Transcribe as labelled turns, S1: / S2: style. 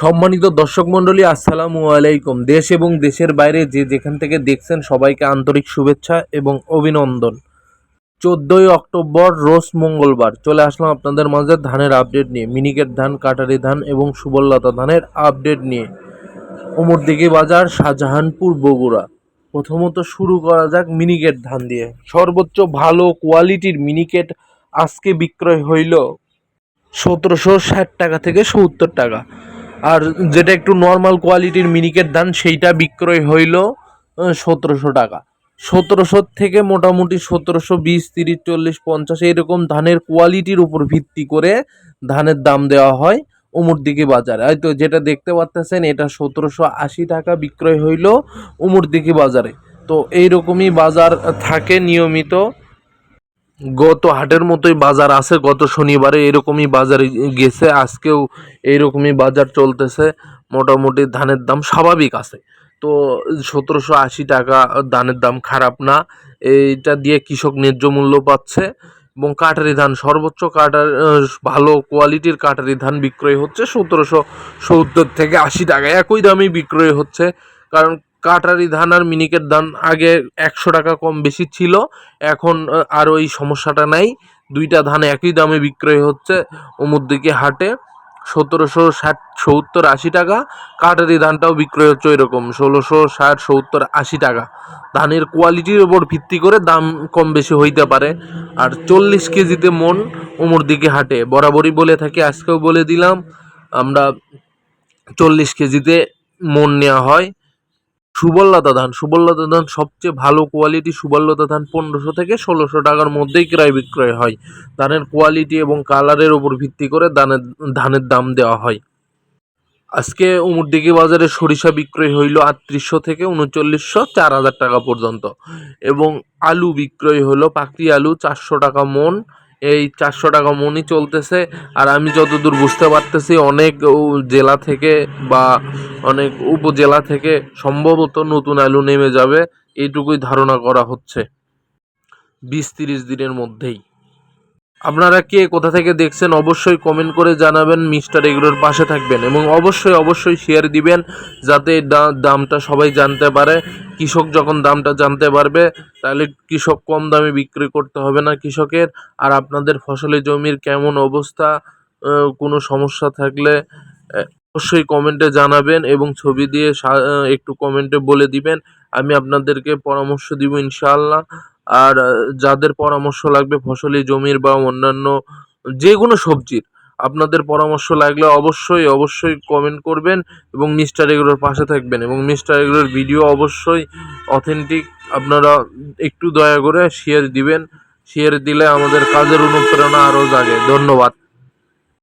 S1: সম্মানিত দর্শক মণ্ডলী, আসসালামু আলাইকুম। দেশ এবং দেশের বাইরে যে যেখান থেকে দেখছেন সবাইকে আন্তরিক শুভেচ্ছা এবং অভিনন্দন। চোদ্দোই অক্টোবর, রোজ মঙ্গলবার চলে আসলাম আপনাদের মাঝে ধানের আপডেট নিয়ে। মিনিকেট ধান, কাটারি ধান এবং সুবললতা ধানের আপডেট নিয়ে। অমরদিঘি বাজার শাহজাহানপুর বগুড়া প্রথমত শুরু করা যাক মিনিকেট ধান দিয়ে। সর্বোচ্চ ভালো কোয়ালিটির মিনিকেট আজকে বিক্রয় হইল সতেরোশো ষাট টাকা থেকে সত্তর টাকা। আর যেটা একটু নর্মাল কোয়ালিটির মিনিকেট ধান সেইটা বিক্রয় হইল সতেরোশো টাকা। সতেরোশো থেকে মোটামুটি সতেরোশো বিশ, তিরিশ, চল্লিশ, পঞ্চাশ এরকম ধানের কোয়ালিটির উপর ভিত্তি করে ধানের দাম দেওয়া হয় উমরদিঘি বাজারে। হয়তো যেটা দেখতে পাচ্তেছেন, এটা সতেরোশো আশি টাকা বিক্রয় হইল উমরদিঘি বাজারে। তো এইরকমই বাজার থাকে নিয়মিত। গত হাটের মতোই বাজার আছে, গত শনিবারে এরকমই বাজারে গেছে, আজকেও এইরকমই বাজার চলতেছে, মোটামুটি ধানের দাম স্বাভাবিক আছে। তো সতেরোশো আশি টাকা ধানের দাম খারাপ না, এইটা দিয়ে কৃষক ন্যায্য মূল্য পাচ্ছে এবং কাটারি ধান, সর্বোচ্চ কাটার ভালো কোয়ালিটির কাটারি ধান বিক্রয় হচ্ছে সতেরোশো সত্তর থেকে আশি টাকা একই দামেই বিক্রয় হচ্ছে, কারণ কাটারি ধান আর মিনিকেট ধান আগে একশো টাকা কম বেশি ছিল। এখন আর ওই সমস্যাটা নাই। দুইটা ধান একই দামে বিক্রয় হচ্ছে অমুদিকে হাটে। সতেরোশো ষাট সত্তর আশি টাকা, কাটারি ধানটাও বিক্রয় হচ্ছে এরকম ষোলোশো ষাট সত্তর আশি টাকা। ধানের কোয়ালিটির উপর ভিত্তি করে দাম কম বেশি হইতে পারে। আর চল্লিশ কেজিতে মন ওমর দিকে হাটে। বরাবরই বলে থাকি, আজকেও বলে দিলাম, আমরা চল্লিশ কেজিতে মন নেওয়া হয়। সুবললতা ধান সুবললতা ধান সবচেয়ে ভালো কোয়ালিটি সুবললতা ধান পনেরোশো থেকে ষোলোশো টাকার মধ্যেই ক্রয় বিক্রয় হয়। ধানের কোয়ালিটি এবং কালারের উপর ভিত্তি করে ধানের ধানের দাম দেওয়া হয়। আজকে উমরদিঘি বাজারে সরিষা বিক্রয় হইল আটত্রিশশো থেকে উনচল্লিশশো চার হাজার টাকা পর্যন্ত। এবং আলু বিক্রয় হলো পাকড়ি আলু চারশো টাকা মন। এই চারশো টাকা মনই চলতেছে। আর আমি যতদূর বুঝতে পারতেছি, অনেক জেলা থেকে বা অনেক উপজেলা থেকে সম্ভবত নতুন আলু নেমে যাবে। এইটুকুই ধারণা করা হচ্ছে। বিশ তিরিশ দিনের মধ্যেই। আপনারা কে কোথা থেকে দেখছেন, অবশ্যই কমেন্ট করে জানাবেন মিস্টার এগুলোর পাশে থাকবেন এবং অবশ্যই অবশ্যই শেয়ার দিবেন যাতে দামটা সবাই জানতে পারে। কৃষক যখন দামটা জানতে পারবে, তাহলে কৃষক কম দামে বিক্রি করতে হবে না কৃষকের। আর আপনাদের ফসলের জমির কেমন অবস্থা কোনো সমস্যা থাকলে অবশ্যই কমেন্টে জানাবেন এবং ছবি দিয়ে একটু কমেন্টে বলে দিবেন। আমি আপনাদেরকে পরামর্শ দিব ইনশাআল্লাহ। আর যাদের পরামর্শ লাগবে ফসলি জমির বা অন্যান্য যে কোনো সবজির, আপনাদের পরামর্শ লাগলে অবশ্যই অবশ্যই কমেন্ট করবেন এবং মিস্টার এগুলোর পাশে থাকবেন। এবং মিস্টার এগুলোর ভিডিও অবশ্যই অথেন্টিক আপনারা একটু দয়া করে শেয়ার দিবেন। শেয়ার দিলে আমাদের কাজের অনুপ্রেরণা আরও জাগে। ধন্যবাদ।